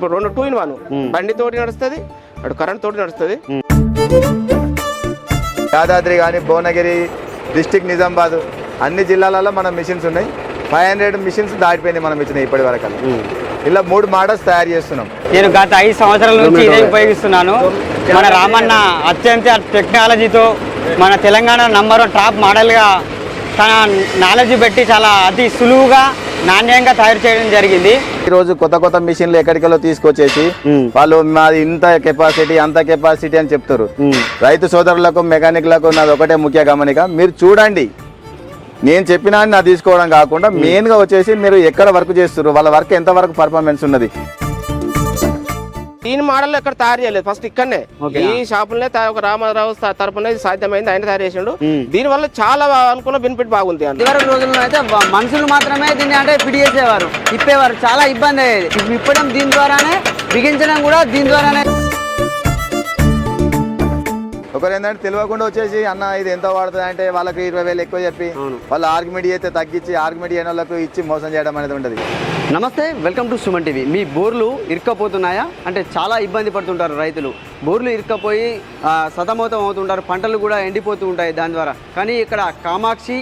ఇప్పుడు రెండు two in one బండి తోటి నడుస్తుంది అటు కరెంట్ తోటి నడుస్తుంది. యాదాద్రి కానీ భువనగిరి డిస్టిక్ నిజామాబాద్ అన్ని జిల్లాలలో మన మిషన్స్ ఉన్నాయి. ఫైవ్ హండ్రెడ్ మిషన్స్ దాటిపోయింది మనం ఇచ్చిన ఇప్పటి వరకు ఇలా మూడు మోడల్స్ తయారు చేస్తున్నాం. నేను గత ఐదు సంవత్సరాల నుంచి ఇదే ఉపయోగిస్తున్నాను. మన రామన్న అత్యంత టెక్నాలజీతో మన తెలంగాణ నంబర్ వన్ టాప్ మోడల్గా తన నాలెడ్జ్ పెట్టి చాలా అతి సులువుగా నాణ్యంగా తయారు చేయడం జరిగింది. ఈ రోజు కొత్త కొత్త మిషన్లు ఎక్కడికెళ్ళో తీసుకొచ్చేసి వాళ్ళు మాది ఇంత కెపాసిటీ అంత కెపాసిటీ అని చెప్తారు. రైతు సోదరులకు మెకానిక్లకు నాది ఒకటే ముఖ్య గమనిక. మీరు చూడండి. నేను చెప్పినా నా తీసుకోవడం కాకుండా మెయిన్గా వచ్చేసి మీరు ఎక్కడ వర్క్ చేస్తారు వాళ్ళ వర్క్ ఎంత వరకు పర్ఫార్మెన్స్ ఉన్నది? దీని మోడల్ ఎక్కడ తయారు చేయలేదు. ఫస్ట్ ఇక్కడనే. ఈ షాపులనే ఒక రామారావు తరపున సాధ్యమైంది. ఆయన తయారు చేసిండు. దీని వల్ల చాలా అనుకున్న బెనిఫిట్ బాగుంది. ఇదివరకు రోజుల్లో అయితే మనుషులు మాత్రమే దీన్ని అంటే పిడి చేసేవారు. ఇప్పేవారు చాలా ఇబ్బంది అయ్యేది. ఇప్పడం దీని ద్వారానే బిగించడం కూడా దీని ద్వారానే. ఒకరు ఏంటంటే తెలియకుండా వచ్చేసి అన్న ఇది ఎంత పడుతుంది అంటే వాళ్ళకి ఇరవై వేలు ఎక్కువ చెప్పి వాళ్ళు ఆర్గ్యుమెంట్ అయితే తగ్గించి ఆర్గ్యుమెంట్ చేయని వాళ్ళకు ఇచ్చి మోసం చేయడం అనేది ఉంటుంది నమస్తే వెల్కమ్ టు సుమన్ టీవీ. మీ బోర్లు ఇరుక్కపోతున్నాయా? అంటే చాలా ఇబ్బంది పడుతుంటారు రైతులు. బోర్లు ఇరుక్కపోయి సతమతం అవుతుంటారు పంటలు కూడా ఎండిపోతూ ఉంటాయి దాని ద్వారా. కానీ ఇక్కడ కామాక్షి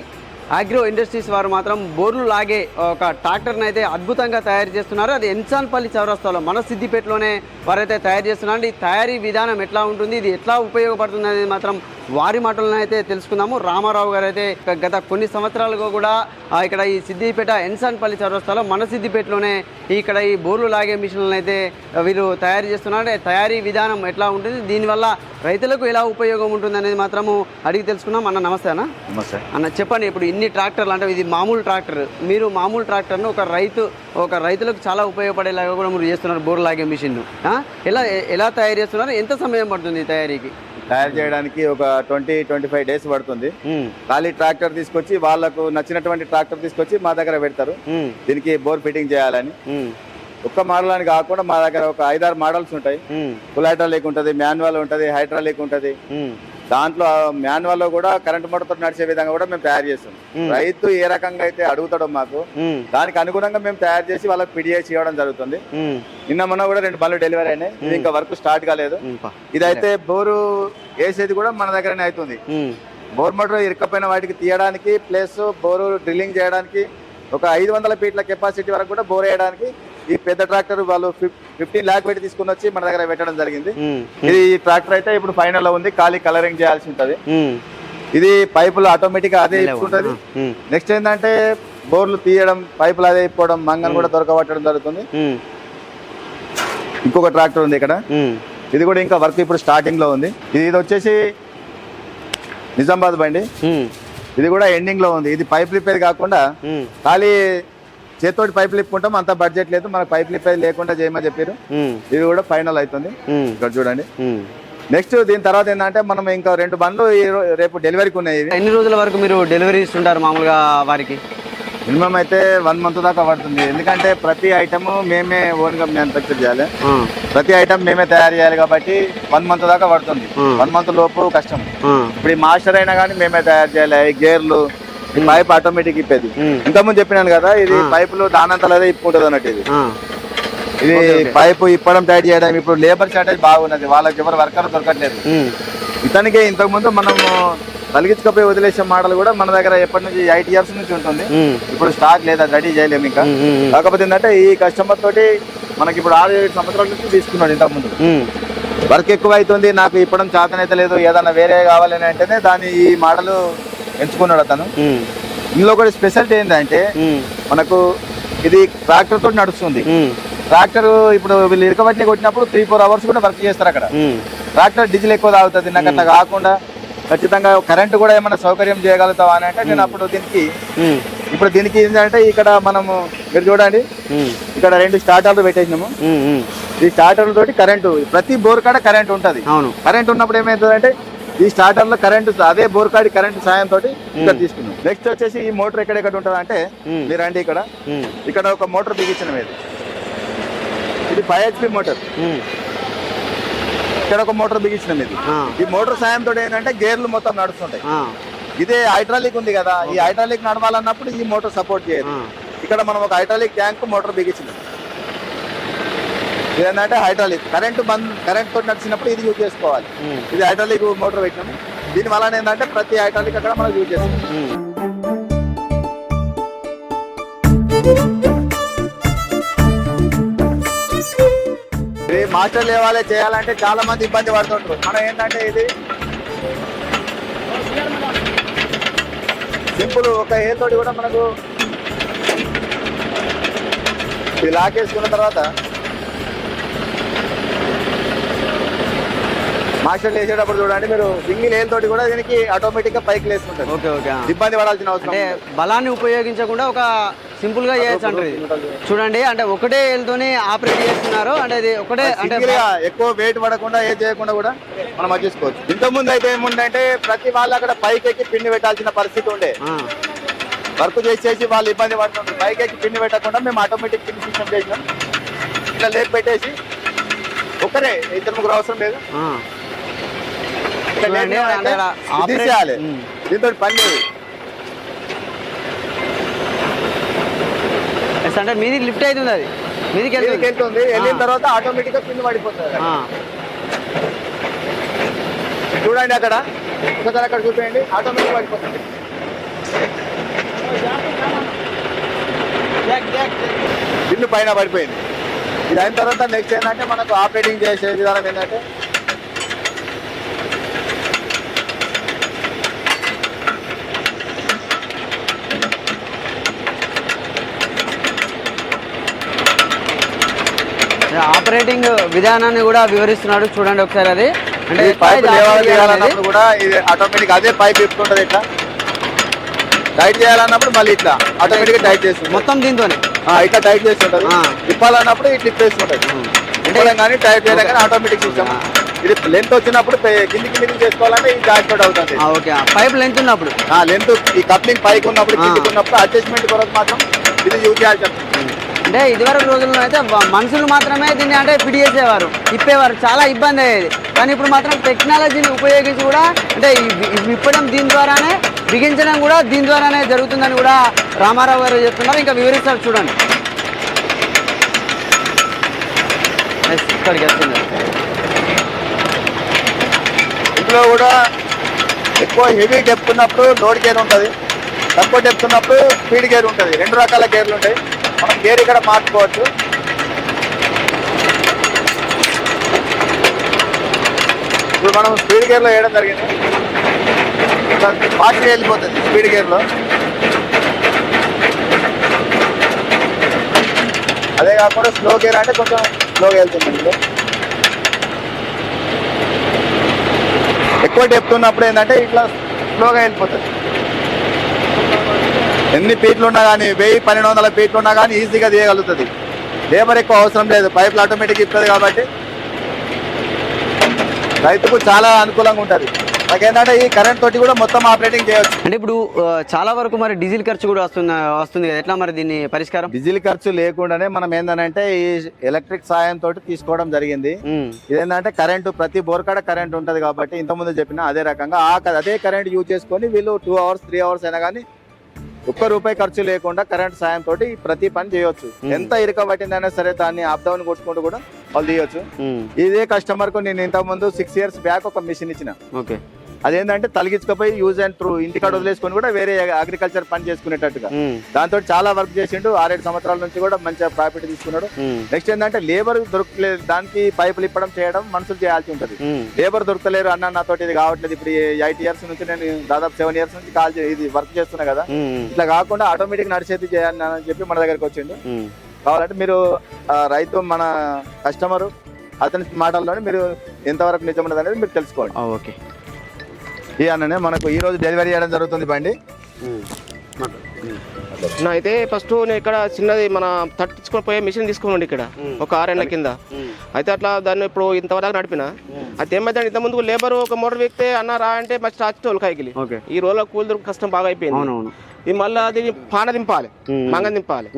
అగ్రో ఇండస్ట్రీస్ వారు మాత్రం బోర్లు లాగే ఒక ట్రాక్టర్ని అయితే అద్భుతంగా తయారు చేస్తున్నారు. అది ఎన్సాన్పల్లి చౌరస్తాలో మన సిద్దిపేటలోనే వారైతే తయారు చేస్తున్నారు. ఈ తయారీ విధానం ఎట్లా ఉంటుంది ఇది ఎట్లా ఉపయోగపడుతుంది అనేది మాత్రం వారి మాటలను అయితే తెలుసుకుందాము. రామారావు గారు అయితే గత కొన్ని సంవత్సరాలుగా కూడా ఇక్కడ ఈ సిద్దిపేట ఎన్సాన్పల్లి చౌరస్తాలో మన సిద్దిపేటలోనే ఇక్కడ ఈ బోర్లు లాగే మిషన్లను అయితే వీరు తయారు చేస్తున్నారు. తయారీ విధానం ఎట్లా ఉంటుంది దీనివల్ల రైతులకు ఎలా ఉపయోగం ఉంటుంది అనేది మాత్రము అడిగి తెలుసుకున్నాం అన్న నమస్తే అన్న. నమస్తే. అన్న చెప్పండి ఇప్పుడు ఇన్ని ట్రాక్టర్లు అంటే ఇది మామూలు ట్రాక్టర్. మీరు మామూలు ట్రాక్టర్ను ఒక రైతు ఒక రైతులకు చాలా ఉపయోగపడేలాగా కూడా మీరు చేస్తున్నారు బోర్ లాగే మిషన్ ఎలా ఎలా తయారు చేస్తున్నారు? ఎంత సమయం పడుతుంది తయారీకి? తయారు చేయడానికి ఒక ట్వంటీ ట్వంటీ ఫైవ్ డేస్ పడుతుంది. ఖాళీ ట్రాక్టర్ తీసుకొచ్చి వాళ్ళకు నచ్చినటువంటి ట్రాక్టర్ తీసుకొచ్చి మా దగ్గర పెడతారు. దీనికి బోర్ ఫిట్టింగ్ చేయాలని. ఒక్క మోడల్ అని కాకుండా మా దగ్గర ఒక ఐదారు మోడల్స్ ఉంటాయి. ఫుల్ హైడ్రాలిక్ ఉంటుంది మాన్యువల్ ఉంటుంది హైడ్రాలిక్ ఉంటుంది. దాంట్లో మాన్యువల్లో కూడా కరెంట్ మోటార్తో నడిచే విధంగా కూడా మేము తయారు చేస్తాం రైతు ఏ రకంగా అయితే అడుగుతాడో మాకు దానికి అనుగుణంగా మేము తయారు చేసి వాళ్ళకి పిడి చేసి ఇవ్వడం జరుగుతుంది. నిన్న మొన్న కూడా రెండు బండ్లు డెలివరీ అయినాయి. ఇది ఇంకా వర్క్ స్టార్ట్ కాలేదు. ఇదైతే బోరు వేసేది కూడా మన దగ్గరనే అవుతుంది. బోర్ మోటార్ ఇరుక్కపోయిన వాటికి తీయడానికి ప్లస్ బోరు డ్రిల్లింగ్ చేయడానికి ఒక ఐదు వందల ఫీట్ల కెపాసిటీ వరకు కూడా బోర్ వేయడానికి ఈ పెద్ద ట్రాక్టర్ వాళ్ళు ఫిఫ్టీన్ ల్యాక్ పెట్టి తీసుకుని వచ్చి మన దగ్గర పెట్టడం జరిగింది. ఇది ఈ ట్రాక్టర్ అయితే ఇప్పుడు ఫైనల్లో ఉంది ఖాళీ కలరింగ్ చేయాల్సి ఉంటది. ఇది పైపులు ఆటోమేటిక్గా అదే ఇప్పుకుంటది నెక్స్ట్ ఏంటంటే బోర్లు తీయడం పైపులు అదే ఇప్పుకోవడం మంగన్ కూడా దొరకబట్టడం జరుగుతుంది. ఇంకొక ట్రాక్టర్ ఉంది ఇక్కడ. ఇది కూడా ఇంకా వర్క్ ఇప్పుడు స్టార్టింగ్లో ఉంది. ఇది ఇది వచ్చేసి నిజామాబాద్ బండి. ఇది కూడా ఎండింగ్లో ఉంది. ఇది పైప్ లిప్పేది కాకుండా ఖాళీ చేతోటి పైప్ లిప్పుకుంటాం అంత బడ్జెట్ లేదు మనకు పైప్ లిప్పేది లేకుండా చేయమని చెప్పారు. ఇది కూడా ఫైనల్ అవుతుంది. ఇక్కడ చూడండి. నెక్స్ట్ దీని తర్వాత ఏంటంటే మనం ఇంకా రెండు బండ్లు రేపు డెలివరీకి ఉన్నాయి ఎన్ని రోజుల వరకు మీరు డెలివరీ ఇస్తుంటారు మామూలుగా వారికి? మినిమం అయితే వన్ మంత్ దాకా పడుతుంది. ఎందుకంటే ప్రతి ఐటమ్ మేమే ఓన్గా మ్యానుఫ్యాక్చర్ చేయాలి. ప్రతి ఐటమ్ మేమే తయారు చేయాలి కాబట్టి వన్ మంత్ దాకా పడుతుంది. వన్ మంత్ లోపు కష్టం. ఇప్పుడు ఈ మాస్టర్ అయినా కానీ మేమే తయారు చేయాలి గేర్లు ఈ పైప్ ఆటోమేటిక్ ఇప్పేది. ఇంతకుముందు చెప్పినాను కదా ఇది పైపులు దానంతలదే ఇప్పుకుంటుంది అన్నట్టు ఇది. ఇది పైపు ఇప్పడం టైట్ చేయడం ఇప్పుడు లేబర్ షార్టేజ్ బాగున్నది. వాళ్ళకి ఎవరు వర్కర్ దొరకట్లేదు. ఇతనికి ఇంతకు ముందు మనము తలిగించకపోయి వదిలేసే మోడల్ కూడా మన దగ్గర ఎప్పటి నుంచి ఎయిట్ ఇయర్స్ నుంచి ఉంటుంది. ఇప్పుడు స్టాక్ లేదా రెడీ చేయలేము ఇంకా. కాకపోతే ఏంటంటే ఈ కస్టమర్ తోటి మనకి ఇప్పుడు ఆరు ఏడు సంవత్సరాల నుంచి తీసుకున్నాడు ఇంతకు ముందు. వర్క్ ఎక్కువ అవుతుంది నాకు ఇప్పడం చేతనైతే లేదు ఏదైనా వేరే కావాలని అంటేనే దాన్ని ఈ మోడల్ ఎంచుకున్నాడు అతను. ఇందులో కూడా స్పెషాలిటీ ఏంటంటే మనకు ఇది ట్రాక్టర్ తోటి నడుస్తుంది. ట్రాక్టర్ ఇప్పుడు వీళ్ళు ఇరకబట్టి కొట్టినప్పుడు త్రీ ఫోర్ అవర్స్ కూడా వర్క్ చేస్తారు అక్కడ. ట్రాక్టర్ డీజిల్ ఎక్కువ తాగుతుంది నాకు అట్లా కాకుండా ఖచ్చితంగా కరెంట్ కూడా ఏమైనా సౌకర్యం చేయగలుగుతావా అని అంటే నేను అప్పుడు దీనికి ఇప్పుడు దీనికి ఏంటంటే ఇక్కడ మనము మీరు చూడండి. ఇక్కడ రెండు స్టార్టర్లు పెట్టేసినాము. ఈ స్టార్టర్ల తోటి కరెంటు ప్రతి బోర్ కాడ కరెంట్ ఉంటది. అవును. కరెంట్ ఉన్నప్పుడు ఏమవుతుందంటే ఈ స్టార్టర్లో కరెంట్ అదే బోర్ కాడి కరెంట్ సాయం తోటి ఇక్కడ తీసుకున్నాం. నెక్స్ట్ వచ్చేసి ఈ మోటార్ ఎక్కడెక్కడ ఉంటుంది అంటే మీరు రండి ఇక్కడ. ఇక్కడ ఒక మోటార్ బిగించిన మీద ఇది ఫైవ్ హెచ్పి మోటార్ ఇక్కడ ఒక మోటార్ బిగించిన మీద ఈ మోటార్ సాయం తోటి ఏంటంటే గేర్లు మొత్తం నడుస్తుంటాయి. ఇదే హైడ్రాలిక్ ఉంది కదా ఈ హైడ్రాలిక్ నడవాలన్నప్పుడు ఈ మోటార్ సపోర్ట్ చేయదు. ఇక్కడ మనం ఒక హైడ్రాలిక్ ట్యాంక్ మోటార్ బిగించిన. ఇది ఏంటంటే హైడ్రాలిక్. కరెంట్ బంద్ కరెంట్ తోటి నడిచినప్పుడు ఇది యూజ్ చేసుకోవాలి. ఇది హైడ్రాలిక్ మోటార్ పెట్టినాము దీని వలన ఏంటంటే ప్రతి హైడ్రాలిక్ అక్కడ మనం యూజ్ చేస్తాం. మాస్టర్ లేవాలే చేయాలంటే చాలా మంది ఇబ్బంది పడుతుంటారు మనం ఏంటంటే ఇది సింపుల్ ఒక హెయిర్ తోటి కూడా మనకు ఇది లాకేసుకున్న తర్వాత మాస్టర్ వేసేటప్పుడు చూడండి మీరు సింగిల్ హెయిర్ తోటి కూడా దీనికి ఆటోమేటిక్గా పైకి లేస్తుంటారు ఓకే ఓకే. ఇబ్బంది పడాల్సిన అవసరం అంటే బలాన్ని ఉపయోగించకుండా ఒక సింపుల్గా చేయొచ్చు అంటారు. చూడండి అంటే ఒకటే ఏళ్ళతోనే ఆపరేట్ చేస్తున్నారు అంటే ఇది ఒకటే అంటే ఎక్కువ వెయిట్ పడకుండా ఏం చేయకుండా కూడా మనం అది చేసుకోవచ్చు. ఇంత ముందు అయితే ఏముందంటే ప్రతి వాళ్ళు అక్కడ పైకి ఎక్కి పిండి పెట్టాల్సిన పరిస్థితి ఉండే. వర్క్ చేసి చేసి వాళ్ళు ఇబ్బంది పడుతుంటారు పైకి ఎక్కి పిండి పెట్టకుండా మేము ఆటోమేటిక్ పిండి సిస్టమ్ చేసినాం. ఇట్లా లేపు పెట్టేసి ఒకరే ఇద్దరు ముగ్గురు అవసరం లేదు. చూడండి, తీసేయాలి. దీంతో పని లేదు. అంటే మీదికి లిఫ్ట్ అవుతుంది అది మీదికి వెళ్తుంది. వెళ్ళిన. తర్వాత ఆటోమేటిక్గా పిండి పడిపోతుంది చూడండి అక్కడ. ఒకసారి అక్కడ చూపించండి ఆటోమేటిక్ పడిపోతుంది. బిల్లు పైన పడిపోయింది. ఇది అయిన తర్వాత నెక్స్ట్ ఏంటంటే మనకు ఆపరేటింగ్ చేసే విధానం ఏంటంటే ఆపరేటింగ్ విధానాన్ని కూడా వివరిస్తున్నాడు. చూడండి ఒకసారి అది. అంటే పైప్. చేయాలన్నప్పుడు కూడా ఇది ఆటోమేటిక్ అదే పైప్ ఇప్పుకుంటది ఇట్లా. టైట్ చేయాలన్నప్పుడు మళ్ళీ ఇట్లా ఆటోమేటిక్ టైట్ చేస్తుంది మొత్తం దీంతోనే? ఆ, ఇట్లా టైట్ చేస్తుంటది. ఆ. తిప్పాలన్నప్పుడు ఇట్లా తిప్పేస్తుంటది తిప్పడం కానీ టైట్ చేయడం కానీ ఆటోమేటిక్ సిస్టమ్ ఇది లెంత్ వచ్చినప్పుడు కింది కిందికి చేసుకోవాలంటే ఇది జాక్పాట్ అవుతుంది. ఆ, ఓకే. పైప్ లెంత్ ఉన్నప్పుడు? ఆ లెంత్ ఈ కప్లింగ్ పైకి ఉన్నప్పుడు. కిందికి ఉన్నప్పుడు అడ్జస్ట్మెంట్ కొరకు మాత్రం ఇది యూజ్ చేయాల్సి. అంటే ఇదివరకు రోజుల్లో అయితే మనుషులు మాత్రమే దీన్ని అంటే ఫిట్ చేసేవారు. తిప్పేవారు చాలా ఇబ్బంది అయ్యేది. కానీ ఇప్పుడు మాత్రం టెక్నాలజీని ఉపయోగించి కూడా అంటే ఇప్పడం విప్పడం దీని ద్వారానే బిగించడం కూడా దీని ద్వారానే జరుగుతుందని కూడా రామారావు గారు చెప్తున్నారు. ఇంకా వివరిస్తారు చూడండి. ఇక్కడికి వస్తుంది ఇంట్లో కూడా ఎక్కువ హెవీ డెప్త్ ఉన్నప్పుడు లోడ్ గేర్ ఉంటుంది. తక్కువ డెప్త్ ఉన్నప్పుడు స్పీడ్ గేర్ ఉంటుంది. రెండు రకాల గేర్లు ఉంటాయి. మనం గేర్ ఇక్కడ మార్చుకోవచ్చు. ఇప్పుడు మనం స్పీడ్ గేర్లో వేయడం జరిగింది. ఫాస్ట్గా వెళ్ళిపోతుంది స్పీడ్ గేర్లో. అదే కాకుండా స్లో గేర్ అంటే కొంచెం స్లోగా వెళ్తుంది ఎక్కువ డెప్త్ ఉన్నప్పుడు ఏంటంటే ఇట్లా స్లోగా వెళ్ళిపోతుంది. ఎన్ని ఫీట్లు ఉన్నా కానీ వెయ్యి పన్నెండు వందల ఫీట్లు ఉన్నా కానీ ఈజీగా తీయగలుగుతుంది. లేబర్ ఎక్కువ అవసరం లేదు. పైపులు ఆటోమేటిక్ ఇస్తుంది కాబట్టి రైతుకు చాలా అనుకూలంగా ఉంటుంది. నాకేంటంటే ఈ కరెంట్ తోటి కూడా మొత్తం ఆపరేటింగ్ చేయవచ్చు అంటే ఇప్పుడు చాలా వరకు మరి డీజిల్ ఖర్చు కూడా వస్తుంది వస్తుంది కదా. ఎట్లా మరి దీన్ని పరిష్కారం? డీజిల్ ఖర్చు లేకుండానే మనం ఏంటంటే ఈ ఎలక్ట్రిక్ సాయం తోటి తీసుకోవడం జరిగింది. ఇదేంటంటే కరెంటు ప్రతి బోర్ కాడ కరెంట్ ఉంటది కాబట్టి ఇంతకుముందు చెప్పిన అదే రకంగా ఆ అదే కరెంట్ యూజ్ చేసుకొని వీళ్ళు టూ అవర్స్ త్రీ అవర్స్ అయినా కానీ ఒక్క రూపాయి ఖర్చు లేకుండా కరెంట్ సాయం తోటి ప్రతి పని చేయొచ్చు. ఎంత ఇరకబట్టిందైనా సరే దాన్ని అప్ డౌన్ కొట్టుకుంటూ కూడా వాళ్ళు తీయొచ్చు. ఇదే కస్టమర్కు నేను ఇంతకు ముందు సిక్స్ ఇయర్స్ బ్యాక్ ఒక మిషన్ ఇచ్చిన. ఓకే. అదేంటంటే తలిగించుకపోయి యూజ్ అండ్ త్రూ ఇంటికాడ వదిలేసుకొని కూడా వేరే అగ్రికల్చర్ పని చేసుకునేటట్టుగా. ఉమ్, దాంతో చాలా వర్క్ చేసిండు. ఆరేడు సంవత్సరాల నుంచి కూడా మంచిగా ప్రాఫిట్ తీసుకున్నాడు. నెక్స్ట్ ఏంటంటే లేబర్ దొరకలేదు దానికి పైపులు ఇప్పడం చేయడం మనుషులు చేయాల్సి ఉంటుంది. లేబర్ దొరకలేరు అన్న నాతోటి ఇది కావట్లేదు. ఇప్పుడు ఎయిట్ ఇయర్స్ నుంచి నేను దాదాపు సెవెన్ ఇయర్స్ నుంచి కాల్ ఇది వర్క్ చేస్తున్నా కదా. ఇట్లా కాకుండా ఆటోమేటిక్ నడిచేది చేయాలి అని చెప్పి మన దగ్గరికి వచ్చిండు. కావాలంటే మీరు రైతు మన కస్టమర్ అతని మాటల్లోనే మీరు ఎంతవరకు నిజమైనది అనేది మీరు తెలుసుకోండి. ఓకే ఈ అన్ననే మనకు ఈ రోజు డెలివరీ చేయడం జరుగుతుంది బండి. అయితే ఫస్ట్ నేను ఇక్కడ చిన్నది మన తట్టించుకొని పోయే మిషన్ తీసుకోండి ఇక్కడ. ఉమ్. ఒక ఆరేళ్ళ కింద. అయితే అట్లా దాన్ని ఇప్పుడు ఇంతవరకు నడిపిన. అయితే ఏమైందంటే ఇంత ముందు లేబర్ ఒక మోటార్ వ్యక్తే అన్న రా అంటే స్టార్ట్ తోలుకాయకి ఓకే. ఈ రోజులో కూలి దొరికి కష్టం బాగా అయిపోయింది. ఇది మళ్ళీ దీన్ని పాన దింపాలి. మంగం దింపాలి.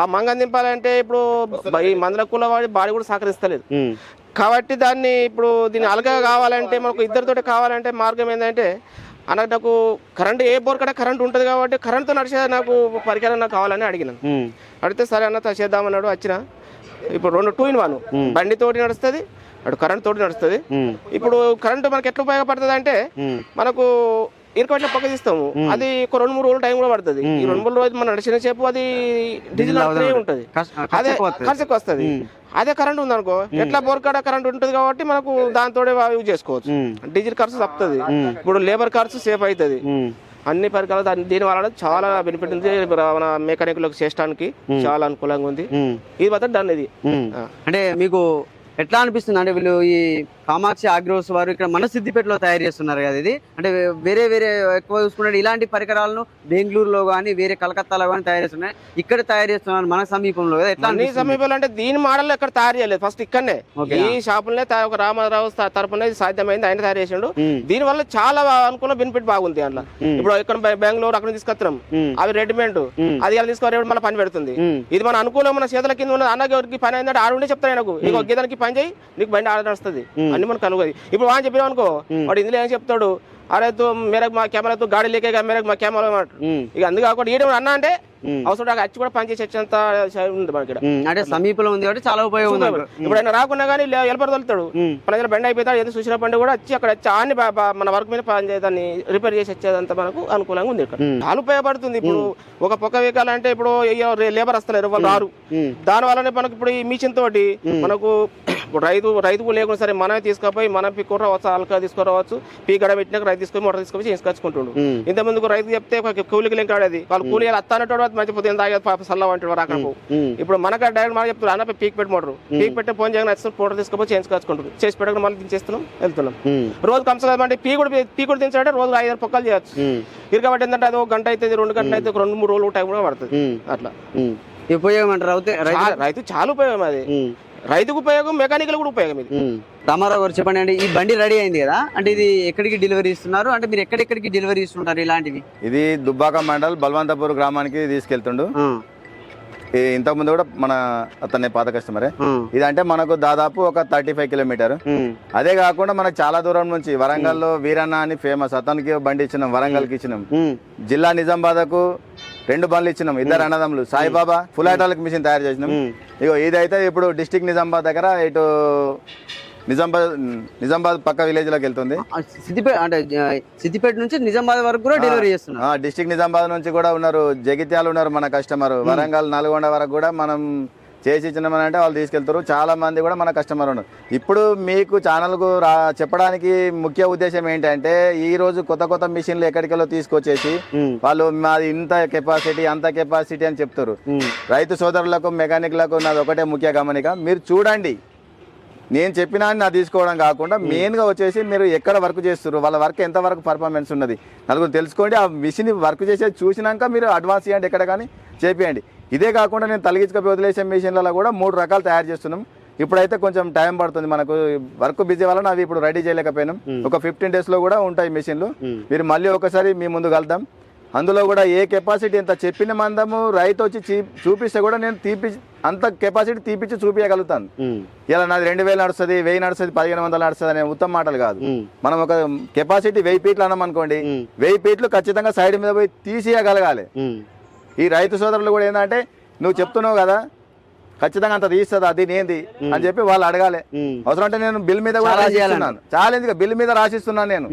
ఆ మంగం దింపాలంటే ఇప్పుడు ఈ మందుల కూల వాడి బాడీ కూడా సహకరిస్తలేదు. కాబట్టి దాన్ని ఇప్పుడు దీన్ని అలగా కావాలంటే మనకు ఇద్దరితోటి కావాలంటే మార్గం ఏంటంటే అన్న నాకు కరెంట్ ఏ బోర్ కడ కరెంట్ ఉంటుంది కాబట్టి కరెంట్తో నడిచే నాకు పరికరం నాకు కావాలని అడిగినాను ఉమ్, అడిగితే సరే అన్న చేద్దామన్నాడు వచ్చిన. ఇప్పుడు రెండు టూ ఇన్ వన్ బండి తోటి నడుస్తుంది అటు కరెంట్ తోటి నడుస్తుంది ఇప్పుడు కరెంట్ మనకి ఎట్లా ఉపయోగపడుతుంది అంటే మనకు ఇరుకొచ్చిన పక్క తీస్తాము. అది ఒక రెండు మూడు రోజులు టైం కూడా పడుతుంది. ఈ రెండు మూడు రోజులు మనం నడిచిన సేపు అది డీజిల్ ఉంటుంది. అదే. ఖర్చు ఎక్కువ వస్తుంది. అదే కరెంట్ ఉందనుకో ఎట్లా బోర్ కాడ కరెంట్ ఉంటుంది కాబట్టి మనకు దాంతో యూజ్ చేసుకోవచ్చు. డీజిల్ ఖర్చు తప్పుతుంది. ఇప్పుడు లేబర్ ఖర్చు సేఫ్ అవుతుంది అన్ని పరికరాలు దాని దీని వల్ల చాలా బెనిఫిట్ ఉంది. మన మెకానిక్లకు చేయడానికి చాలా అనుకూలంగా ఉంది. ఇది మాత్రం డన్ ఇది. అంటే మీకు ఎట్లా అనిపిస్తుంది? అంటే వీళ్ళు ఈ కామాక్షి ఆగ్రోస్ వారు ఇక్కడ మన సిద్దిపేటలో తయారు చేస్తున్నారు కదా ఇది. అంటే వేరే వేరే ఎక్కువ చూసుకుంటే ఇలాంటి పరికరాలను బెంగళూరులో కానీ వేరే కలకత్తాలో కానీ తయారు చేస్తున్నారు ఇక్కడ తయారు చేస్తున్నారు మన సమీపంలో కదా. ఎట్లా అనిపిస్తుంది? సమీపంలో అంటే దీని మోడల్ ఎక్కడ తయారు చేయలేదు. ఫస్ట్ ఇక్కడనే. ఈ షాపులనే ఒక రామారావు తరపున సాధ్యమైంది. ఆయన తయారు చేసిండు. దీని వల్ల చాలా అనుకున్న బెనిఫిట్ బాగుంది అందులో. ఇప్పుడు ఇక్కడ బెంగళూరు అక్కడ తీసుకొస్తున్నాం. అవి రెడీమేడ్. అది ఇలా తీసుకుని మళ్ళీ పని పెడుతుంది. ఇది మన అనుకూలం మన చేతుల కింద ఉన్న అన్నకి పని అయిందంటే ఆడుండే చెప్తాను నాకు నీకు గీదానికి పని చేయి నీకు బండి ఆడ నడుస్తుంది. అన్ని మనకు అనుకోదు ఇప్పుడు వాడిని చెప్పినావు అనుకో వాడు ఇందులో ఏం చెప్తాడు? అరే తూ మేరకు మా కెమెరా తూ గాడి లేకే మేరకు మా కెమెరా ఉమ్, ఇక అందుకు కాకుండా ఈడ అన్న అంటే. అవసరం వచ్చి కూడా పని చేసి వచ్చేంత ఉంది మనకి అంటే సమీపంలో ఉంది కాబట్టి చాలా ఉపయోగం ఉంది. ఇప్పుడు ఆయన రాకున్నా కానీ ఎలపర తోలుతాడు. మన దగ్గర బండి అయిపోతాడు ఏదో చూసిన బండి కూడా వచ్చి అక్కడ బా- మన వర్క్ మీద పని చేయాలని రిపేర్ చేసి వచ్చేదంతా మనకు అనుకూలంగా ఉంది ఇక్కడ. చాలా ఉపయోగపడుతుంది ఇప్పుడు. ఒక పక్క వెహికల్ అంటే ఇప్పుడు లేబర్ వస్తలేరు వాళ్ళు రారు. దాని వల్లనే మనకు ఇప్పుడు ఈ మిషన్ తోటి మనకు ఇప్పుడు రైతు రైతుకు లేకుండా సరే మనమే తీసుకుపోయి మనం పిక్కుని రావచ్చు అల్కా తీసుకురావచ్చు పీ గడ పెట్టినాక రైతు తీసుకొని మోటార్ తీసుకొని చేసుకొచ్చుకుంటుండు ఇంత ముందుకు రైతు చెప్తే కూలికి లేక రాడేది వాళ్ళు కూలి అత్తానట్టు మంచి పొద్దున్న తాగేది పాప సల్ల అంటాడు అక్కడ ఇప్పుడు మనకు డైరెక్ట్ మనం చెప్తారు అన్న పీక్ పెట్టి మోటారు. పీక్ పెట్టి ఫోన్ చేయగానే నచ్చిన మోటార్ తీసుకుపోయి చేయించుకొచ్చుకుంటారు చేసి పెట్టకుండా మళ్ళీ దించేస్తున్నాం వెళ్తున్నాం. రోజు కంపల్సరీ అంటే పీ కూడా పీ కూడా దించాలంటే రోజు ఐదు ఆరు పొక్కలు చేయొచ్చు. ఉమ్, ఇది కాబట్టి ఏంటంటే అది ఒక గంట అయితే రెండు గంటలు అయితే ఒక రెండు మూడు రోజులు టైం కూడా పడుతుంది. అట్లా. ఉపయోగం అంటారు రైతు? రైతు చాలా ఉపయోగం అది. రైతుకు ఉపయోగం మెకానికల్ కూడా ఉపయోగం ఇది. రామారావు గారు చెప్పండి అండి ఈ బండి రెడీ అయింది కదా? అంటే ఇది ఎక్కడికి డెలివరీ ఇస్తున్నారు? అంటే మీరు ఎక్కడెక్కడికి డెలివరీ ఇస్తుంటారు ఇలాంటివి? ఇది దుబ్బాక మండల్ బల్వంతపూర్ గ్రామానికి తీసుకెళ్తుండు. ఆ, ఈ ఇంతకుముందు కూడా మన అతన్ని పాత కస్టమరే. ఇది అంటే మనకు దాదాపు ఒక థర్టీ ఫైవ్ కిలోమీటర్. అదే కాకుండా మనకు చాలా దూరం నుంచి వరంగల్లో వీరన్న అని ఫేమస్. అతనికి బండి ఇచ్చినాం వరంగల్కి ఇచ్చినాం. ఉమ్, జిల్లా నిజామాబాద్కు రెండు బండ్లు ఇచ్చినాం. ఇద్దరు అన్నదమ్ములు. సాయిబాబా ఫుల్ ఆటోలకు మిషన్ తయారు చేసినాం. ఇగో ఇదైతే ఇప్పుడు డిస్టిక్ నిజామాబాద్ దగ్గర ఇటు నిజామాబాద్ నిజామాబాద్ పక్క విలేజ్లోకి వెళ్తుంది సిద్దిపేట అంటే సిద్దిపేట నుంచి నిజామాబాద్ వరకు కూడా డెలివరీ చేస్తున్నారు. ఆ, డిస్టిక్ నిజామాబాద్ నుంచి కూడా ఉన్నారు. జగిత్యాల ఉన్నారు మన కస్టమర్. వరంగల్ నల్గొండ వరకు కూడా మనం చేసి ఇచ్చినామని అంటే వాళ్ళు తీసుకెళ్తారు. చాలా మంది కూడా మన కస్టమర్ ఉన్నారు. ఇప్పుడు మీకు ఛానల్కు రా చెప్పడానికి ముఖ్య ఉద్దేశం ఏంటంటే ఈ రోజు కొత్త కొత్త మిషన్లు ఎక్కడికెళ్ళో తీసుకొచ్చేసి వాళ్ళు మాది ఇంత కెపాసిటీ అంత కెపాసిటీ అని చెప్తారు. రైతు సోదరులకు మెకానిక్లకు నాది ఒకటే ముఖ్య గమనిక. మీరు చూడండి. నేను చెప్పినా అని నా తీసుకోవడం కాకుండా మెయిన్గా వచ్చేసి మీరు ఎక్కడ వర్క్ చేస్తారు వాళ్ళ వర్క్ ఎంత వరకు పర్ఫార్మెన్స్ ఉన్నది. నలుగురు తెలుసుకోండి. ఆ మిషన్ వర్క్ చేసేది చూసినాక మీరు అడ్వాన్స్ ఇవ్వండి ఎక్కడ కానీ చేపియండి. ఇదే కాకుండా నేను తలిగించుకపోయి వదిలేసే మిషన్లలో కూడా మూడు రకాలు తయారు చేస్తున్నాం. ఇప్పుడైతే కొంచెం టైం పడుతుంది మనకు. వర్క్ బిజీ వల్ల అవి ఇప్పుడు రెడీ చేయలేకపోయినాం. ఒక ఫిఫ్టీన్ డేస్లో కూడా ఉంటాయి మిషన్లు. మీరు మళ్ళీ ఒకసారి మీ ముందు కలుద్దాం అందులో కూడా ఏ కెపాసిటీ ఎంత చెప్పిన మందము రైతు వచ్చి చూపిస్తే కూడా నేను తీపి అంత కెపాసిటీ తీపిచ్చి చూపించగలుగుతాను ఇలా నాది రెండు వేలు నడుస్తుంది వెయ్యి నడుస్తుంది పదిహేను వందలు నడుస్తుంది అనే ఉత్తమ మాటలు కాదు. మనం ఒక కెపాసిటీ వెయ్యి ఫీట్లు అన్నాం అనుకోండి. వెయ్యి ఫీట్లు ఖచ్చితంగా సైడ్ మీద పోయి తీసేయగలగాలి. ఈ రైతు సోదరులు కూడా ఏంటంటే నువ్వు చెప్తున్నావు కదా ఖచ్చితంగా అంత తీస్తుంది అది నేంది అని చెప్పి వాళ్ళు అడగాలి. అవసరం అంటే నేను బిల్ మీద కూడా. రాసిస్తున్నాను ఛాలెంజ్ బిల్ మీద రాసిస్తున్నాను నేను.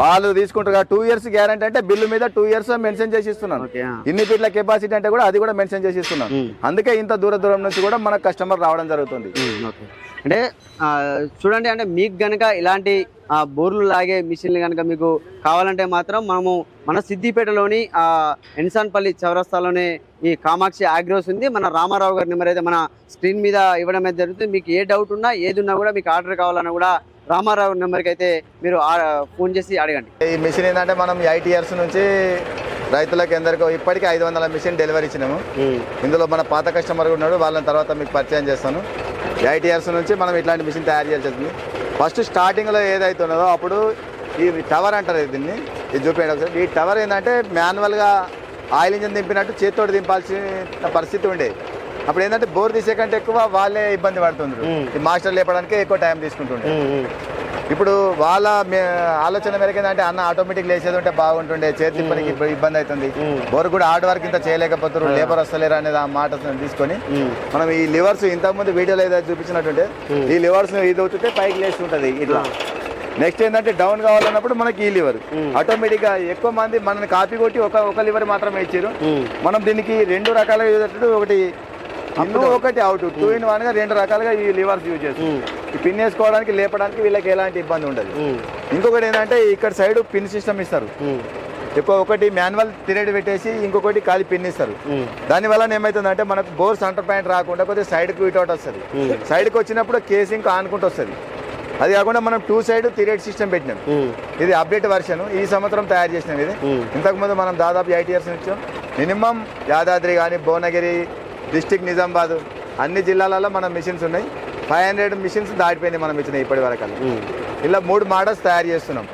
వాళ్ళు తీసుకుంటారు టూ ఇయర్స్ గ్యారంటీ అంటే బిల్లు మీద టూ ఇయర్స్ మెన్షన్ చేసి ఇస్తున్నాను. ఇన్ని ఫీట్ల కెపాసిటీ అంటే కూడా అది కూడా మెన్షన్ చేసి ఇస్తున్నాను. అందుకే ఇంత దూర దూరం నుంచి కూడా మన కస్టమర్ రావడం జరుగుతుంది. అంటే చూడండి అంటే మీకు గనక ఇలాంటి బోర్లు లాగే మిషన్లు కనుక మీకు కావాలంటే మాత్రం మనము మన సిద్దిపేటలోని ఎన్సాన్పల్లి చౌరస్తాలోనే ఈ కామాక్షి ఆగ్రోస్ ఉంది. మన రామారావు గారి నెంబర్ అయితే మన స్క్రీన్ మీద ఇవ్వడం అయితే జరుగుతుంది. మీకు ఏ డౌట్ ఉన్నా ఏది ఉన్నా కూడా మీకు ఆర్డర్ కావాలన్నా కూడా రామారావు నెంబర్కి అయితే మీరు ఫోన్ చేసి అడగండి. ఈ మిషన్ ఏంటంటే మనం ఎయిట్ ఇయర్స్ నుంచి రైతులకు ఎందరికో ఇప్పటికీ ఐదు వందల మిషన్ డెలివరీ ఇచ్చినాము. ఇందులో మన పాత కస్టమర్ ఉన్నాడు. వాళ్ళని తర్వాత మీకు పరిచయం చేస్తాను. ఎయిట్ ఇయర్స్ నుంచి మనం ఇట్లాంటి మిషన్ తయారు చేయాల్సి వస్తుంది. ఫస్ట్ స్టార్టింగ్లో ఏదైతే ఉన్నదో అప్పుడు ఈ టవర్ అంటారు దీన్ని. ఇది చూపించండి ఒకసారి. ఈ టవర్ ఏంటంటే మాన్యువల్గా ఆయిల్ ఇంజన్ దింపినట్టు చేతితోటి దింపాల్సిన పరిస్థితి ఉండేది అప్పుడు ఏంటంటే బోర్ తీసే కంటే ఎక్కువ వాళ్ళే ఇబ్బంది పడుతుండ్రు. ఈ మాస్టర్ లేపడానికి ఎక్కువ టైం తీసుకుంటుండే. ఇప్పుడు వాళ్ళ ఆలోచన మేరకు ఏంటంటే అన్న ఆటోమేటిక్ లేచేది ఉంటే బాగుంటుండే. చేతి పనికి ఇబ్బంది అవుతుంది బోర్ కూడా హార్డ్ వర్క్ ఇంత చేయలేకపోతారు లేబర్ వస్తలేరు అనేది ఆ మాట తీసుకొని మనం ఈ లివర్స్ ఇంతకుముందు వీడియోలో ఏదైతే చూపించినట్టుంటే ఈ లివర్స్ ఇది అవుతుంటే పైకి లేచి ఉంటుంది ఇట్లా. నెక్స్ట్ ఏంటంటే డౌన్ కావాలన్నప్పుడు మనకి ఈ లివర్. ఆటోమేటిక్గా ఎక్కువ మంది మనని కాపీ కొట్టి ఒక ఒక లివర్ మాత్రమే ఇచ్చారు మనం దీనికి రెండు రకాలుగా ఒకటి ఒకటి అవుట్ టూ ఇన్ వన్గా రెండు రకాలుగా ఈ లివర్స్ యూజ్ చేస్తాం పిన్ వేసుకోవడానికి లేపడానికి వీళ్ళకి ఎలాంటి ఇబ్బంది ఉండదు. ఇంకొకటి ఏంటంటే ఇక్కడ సైడ్ పిన్ సిస్టమ్ ఇస్తారు. ఎక్కువ ఒకటి మాన్యువల్ తిరేడ్ పెట్టేసి ఇంకొకటి ఖాళీ పిన్ ఇస్తారు. దాని వల్ల ఏమవుతుందంటే మనకు బోర్ సెంటర్ పాయింట్ రాకుండా కొద్దిగా సైడ్కి ఇటౌట్ వస్తుంది. సైడ్కి వచ్చినప్పుడు కేసింగ్ ఆనుకుంటూ వస్తుంది. అది కాకుండా మనం టూ సైడ్ తిరేడ్ సిస్టమ్ పెట్టినాం. ఇది అప్డేట్ వర్షన్ ఈ సంవత్సరం తయారు చేసినాం ఇది. ఇంతకుముందు మనం దాదాపు ఎయిట్ ఇయర్స్ ఇచ్చాం. మినిమం యాదాద్రి కానీ భువనగిరి డిస్టిక్ నిజామాబాద్ అన్ని జిల్లాలలో మన మిషన్స్ ఉన్నాయి. ఫైవ్ హండ్రెడ్ మిషన్స్ దాటిపోయినాయి మనం ఇచ్చినాయి ఇప్పటి వరకు ఇలా మూడు మోడల్స్ తయారు చేస్తున్నాం.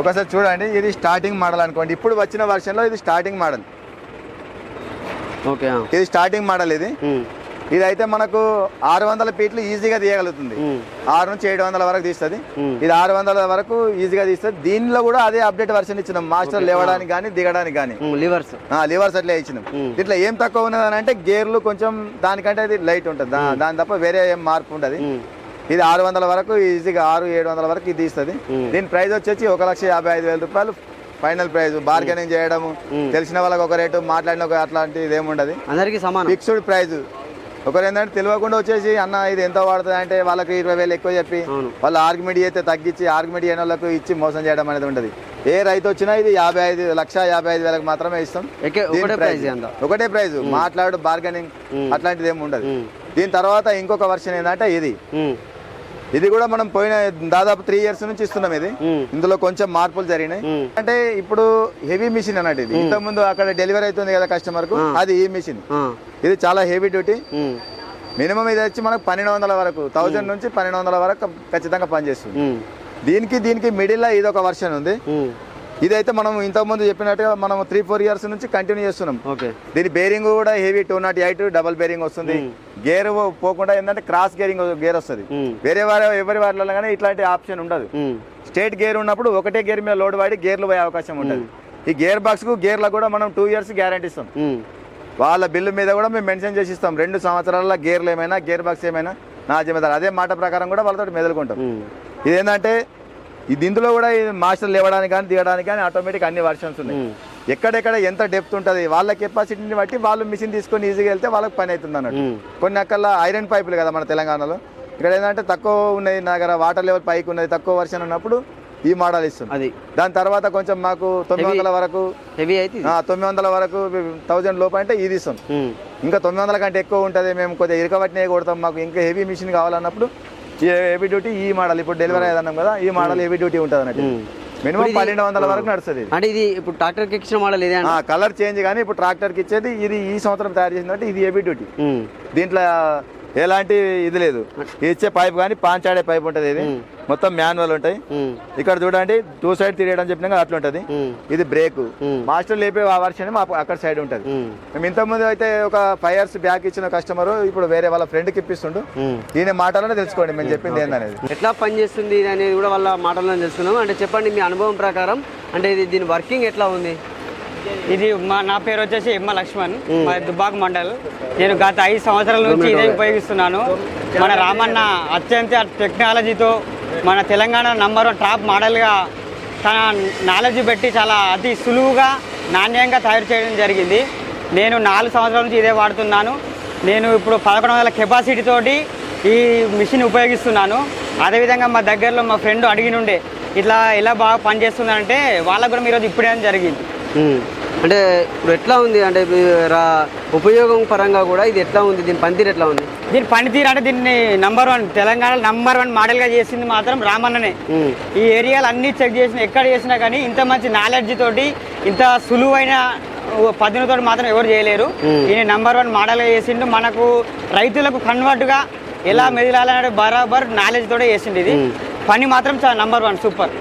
ఒకసారి చూడండి ఇది స్టార్టింగ్ మోడల్ అనుకోండి. ఇప్పుడు వచ్చిన వర్షన్లో ఇది స్టార్టింగ్ మోడల్ ఓకే ఇది స్టార్టింగ్ మోడల్ ఇది. ఇది అయితే మనకు ఆరు వందల ఫీట్లు ఈజీగా తీయగలుగుతుంది. ఆరు నుంచి ఏడు వందల వరకు తీస్తుంది. ఇది ఆరు వందల వరకు ఈజీగా తీస్తుంది. దీనిలో కూడా అదే అప్డేట్ వర్షన్ ఇచ్చినాం. మాస్టర్ లేవడానికి కానీ దిగడానికి కానీ లివర్స్. లివర్స్ అట్లే ఇచ్చినాం. దీంట్లో ఏం తక్కువ ఉన్నదని అంటే గేర్లు కొంచెం దానికంటే అది లైట్ ఉంటుంది. దాని తప్ప వేరే ఏం మార్పు ఉండదు. ఇది ఆరు వందల వరకు ఈజీగా ఆరు ఏడు వందల వరకు ఇది తీస్తుంది. దీని ప్రైస్ వచ్చేసి ఒక లక్ష యాభై ఐదు వేల రూపాయలు. ఫైనల్ ప్రైస్ బార్గెనింగ్ చేయడము. తెలిసిన వాళ్ళకి ఒక రేటు మాట్లాడిన ఒక అట్లాంటిది ఏముండదు. అందరికీ సమానం. ఫిక్స్డ్ ప్రైస్ ఒకరు ఏంటంటే తెలియకుండా వచ్చేసి అన్న ఇది ఎంత పడుతుంది అంటే వాళ్ళకి ఇరవై వేలు ఎక్కువ చెప్పి. వాళ్ళు ఆర్గ్యుమెంట్ అయితే తగ్గించి ఆర్గ్యుమెంట్ చేయని వాళ్ళకు ఇచ్చి మోసం చేయడం అనేది ఉండదు. ఏ రైతు వచ్చినా ఇది యాభై ఐదు లక్ష యాభై ఐదు వేలకు మాత్రమే ఇస్తాం. ఒకటే ప్రైస్ మాట్లాడు బార్గెనింగ్ అట్లాంటిది ఏమి ఉండదు దీని తర్వాత ఇంకొక వర్షన్ ఏంటంటే ఇది. ఇది కూడా మనం పోయిన దాదాపు త్రీ ఇయర్స్ నుంచి ఇస్తున్నాం ఇది. ఇందులో కొంచెం మార్పులు జరిగినాయి. అంటే ఇప్పుడు హెవీ మిషన్ అన్నట్టు ఇది ఇంతకు ముందు అక్కడ డెలివరీ అవుతుంది కదా కస్టమర్కు అది ఈ మిషన్. ఇది చాలా హెవీ డ్యూటీ. మినిమం ఇది వచ్చి మనకు పన్నెండు వందల వరకు థౌజండ్ నుంచి పన్నెండు వందల వరకు ఖచ్చితంగా పనిచేస్తుంది. దీనికి దీనికి మిడిల్లో ఇది ఒక వర్షన్ ఉంది. ఇదైతే మనం ఇంతకుముందు చెప్పినట్టుగా మనం త్రీ ఫోర్ ఇయర్స్ నుంచి కంటిన్యూ చేస్తున్నాం. ఓకే దీని బేరింగ్ కూడా heavy two not eight double bearing వస్తుంది. గేర్ పోకుండా ఏంటంటే క్రాస్ గేరింగ్ గేర్ వస్తుంది. ఉమ్. వేరే వారి ఎవరి వారిలో కానీ ఇట్లాంటి ఆప్షన్ ఉండదు. స్టేట్ గేర్ ఉన్నప్పుడు ఒకటే గేర్ మీద లోడ్ వాడి గేర్లు పోయే అవకాశం ఉంటుంది. ఈ గేర్ బాక్స్కు గేర్లకు కూడా మనం టూ ఇయర్స్ గ్యారంటీ ఇస్తాం. వాళ్ళ బిల్లు మీద కూడా మేము మెన్షన్ చేసి ఇస్తాం రెండు సంవత్సరాల గేర్లు ఏమైనా గేర్ బాక్స్ ఏమైనా నా జిమ్మదారు అదే మాట ప్రకారం కూడా వాళ్ళతో మెదులుకుంటాం. ఇదేంటంటే ఇది ఇందులో కూడా ఈ మాస్టర్ లేవడానికి కానీ దిగడానికి కానీ ఆటోమేటిక్ అన్ని వర్షన్స్ ఉన్నాయి. ఎక్కడెక్కడ ఎంత డెప్త్ ఉంటుంది వాళ్ళ కెపాసిటీని బట్టి వాళ్ళు మిషన్ తీసుకొని ఈజీగా వెళ్తే వాళ్ళకి పని అవుతుంది అన్నట్టు. కొన్ని అక్కల ఐరన్ పైపులు కదా మన తెలంగాణలో. ఇక్కడ ఏంటంటే తక్కువ ఉన్నది నా దగ్గర వాటర్ లెవెల్ పైకి ఉన్నది తక్కువ వర్షం ఉన్నప్పుడు ఈ మోడల్ ఇస్తుంది. అది. దాని తర్వాత కొంచెం మాకు తొమ్మిది వందల వరకు హెవీ అయితే తొమ్మిది వందల వరకు థౌజండ్ లోపు అంటే ఇది ఇస్తాం ఉమ్. ఇంకా తొమ్మిది వందల కంటే ఎక్కువ ఉంటుంది మేము కొద్దిగా ఇరకబట్టినే కొడతాం మాకు ఇంకా హెవీ మిషన్ కావాలన్నప్పుడు హెవీ డ్యూటీ ఈ మోడల్ ఇప్పుడు డెలివరీ అయ్యేదన్నాం కదా ఈ మోడల్ హెవీ డ్యూటీ ఉంటుంది అన్నట్టు. మినిమం ఇది- పన్నెండు వందల వరకు నడుస్తుంది. ఇది. అంటే ఇది ఇప్పుడు ట్రాక్టర్కి ఎక్కిన మోడల్ ఇదే కలర్ చేంజ్ కానీ ఇప్పుడు ట్రాక్టర్కి ఇచ్చేది ఇది ఈ సంవత్సరం తయారు చేసిందంటే ఇది హెవీ డ్యూటీ. దీంట్లో ఎలాంటి ఇది లేదు ఇచ్చే పైప్ కానీ పాంచాడే పైప్ ఉంటుంది ఇది. మొత్తం మాన్యువల్ ఉంటాయి. ఇక్కడ చూడండి టూ సైడ్ తిరగడం చెప్పినా అట్లా ఉంటుంది. ఇది బ్రేక్. మాస్టర్ లేపే ఆ వర్షన్ మా అక్కడ సైడ్ ఉంటుంది. మేము ఇంతకుముందు అయితే ఒక ఫైవ్ ఇయర్స్ బ్యాక్ ఇచ్చిన కస్టమర్ ఇప్పుడు వేరే వాళ్ళ ఫ్రెండ్కి ఇప్పిస్తుండు ఉమ్. ఈయన మాటలోనే తెలుసుకోండి మేము చెప్పింది ఏందనేది ఎట్లా పనిచేస్తుంది అనేది కూడా వాళ్ళ మాటల్లో తెలుసుకుందాం అంటే చెప్పండి మీ అనుభవం ప్రకారం అంటే ఇది దీని వర్కింగ్ ఎట్లా ఉంది ఇది మా నా పేరు వచ్చేసి ఎమ్మ లక్ష్మణ్. మా దుబ్బాక్ మండల్. నేను గత ఐదు సంవత్సరాల నుంచి ఇదే ఉపయోగిస్తున్నాను. మన రామన్న అత్యంత టెక్నాలజీతో మన తెలంగాణ నంబర్ వన్ టాప్ మోడల్గా తన నాలెడ్జ్ పెట్టి చాలా అతి సులువుగా నాణ్యంగా తయారు చేయడం జరిగింది. నేను నాలుగు సంవత్సరాల నుంచి ఇదే వాడుతున్నాను. నేను ఇప్పుడు పదకొండు వందల కెపాసిటీ తోటి ఈ మిషన్ ఉపయోగిస్తున్నాను. అదేవిధంగా మా దగ్గరలో మా ఫ్రెండ్ అడిగినుండే ఇట్లా ఎలా బాగా పనిచేస్తుందంటే వాళ్ళకు కూడా ఈరోజు ఇప్పుడే జరిగింది. అంటే ఇప్పుడు ఎట్లా ఉంది? అంటే ఉపయోగం పరంగా కూడా ఇది ఎట్లా ఉంది? దీని పనితీరు ఎట్లా ఉంది? దీని పనితీరు అంటే దీన్ని number one Telangana number one మోడల్గా చేసింది మాత్రం రామన్ననే. ఈ ఏరియాలు అన్ని చెక్ చేసిన ఎక్కడ చేసినా కానీ ఇంత మంచి నాలెడ్జ్ తోటి ఇంత సులువైన పద్ధతితో మాత్రం ఎవరు చేయలేరు. ఈయన నంబర్ వన్ మోడల్గా చేసిండు. మనకు రైతులకు కన్వర్ట్గా ఎలా మెదిలాలనే బరాబర్ నాలెడ్జ్ తోటే చేసిండు ఇది. పని మాత్రం చాలా నంబర్ వన్ సూపర్